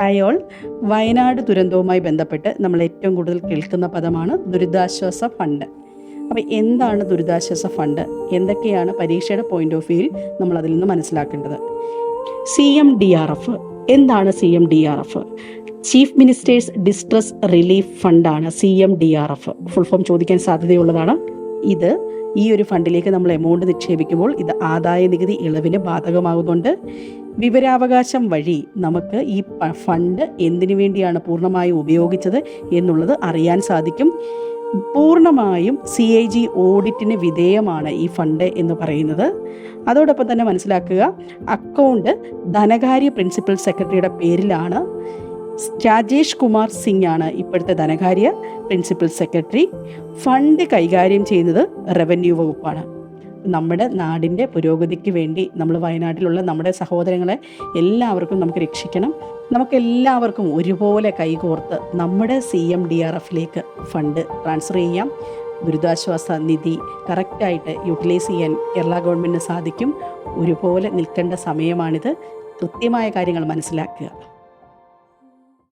അയോൾ വയനാട് ദുരന്തവുമായി ബന്ധപ്പെട്ട് നമ്മൾ ഏറ്റവും കൂടുതൽ കേൾക്കുന്ന പദമാണ് ദുരിതാശ്വാസ ഫണ്ട്. അപ്പോൾ എന്താണ് ദുരിതാശ്വാസ ഫണ്ട്? എന്തൊക്കെയാണ് പരീക്ഷയുടെ പോയിന്റ് ഓഫ് വ്യൂവിൽ നമ്മൾ അതിൽ നിന്ന് മനസ്സിലാക്കേണ്ടത്? C M D R F എന്താണ് C M D R F chief ministers distress relief ഫണ്ടാണ് C M D R F full form ചോദിക്കാൻ സാധ്യതയുള്ളതാണ്. ഇത് ഈ ഒരു ഫണ്ടിലേക്ക് നമ്മൾ എമൗണ്ട് നിക്ഷേപിക്കുമ്പോൾ ഇത് ആദായ നികുതി ഇളവിന് ബാധകമാകുന്നുണ്ട്. വിവരാവകാശം വഴി നമുക്ക് ഈ ഫണ്ട് എന്തിനു വേണ്ടിയാണ് പൂർണമായും ഉപയോഗിച്ചത് എന്നുള്ളത് അറിയാൻ സാധിക്കും. പൂർണമായും സി ഐ ജി ഓഡിറ്റിന് വിധേയമാണ് ഈ ഫണ്ട് എന്ന് പറയുന്നത്. അതോടൊപ്പം തന്നെ മനസ്സിലാക്കുക അക്കൗണ്ട് ധനകാര്യ പ്രിൻസിപ്പൽ സെക്രട്ടറിയുടെ പേരിലാണ്. രാജേഷ് കുമാർ സിംഗ് ആണ് ഇപ്പോഴത്തെ ധനകാര്യ പ്രിൻസിപ്പൽ സെക്രട്ടറി ഫണ്ട് കൈകാര്യം ചെയ്യുന്നത് റവന്യൂ വകുപ്പാണ്. നമ്മുടെ നാടിന്റെ പുരോഗതിക്ക് വേണ്ടി നമ്മൾ വയനാട്ടിലുള്ള നമ്മുടെ സഹോദരങ്ങളെ എല്ലാവർക്കും നമുക്ക് രക്ഷിക്കണം. നമുക്കെല്ലാവർക്കും ഒരുപോലെ കൈകോർത്ത് നമ്മുടെ സി എം ഡി ആർ എഫിലേക്ക് ഫണ്ട് ട്രാൻസ്ഫർ ചെയ്യാം. ദുരിതാശ്വാസ നിധി കറക്റ്റായിട്ട് യൂട്ടിലൈസ് ചെയ്യാൻ കേരള ഗവൺമെന്റിന് സാധിക്കും. ഒരുപോലെ നിൽക്കേണ്ട സമയമാണിത്. കൃത്യമായ കാര്യങ്ങൾ മനസ്സിലാക്കുക.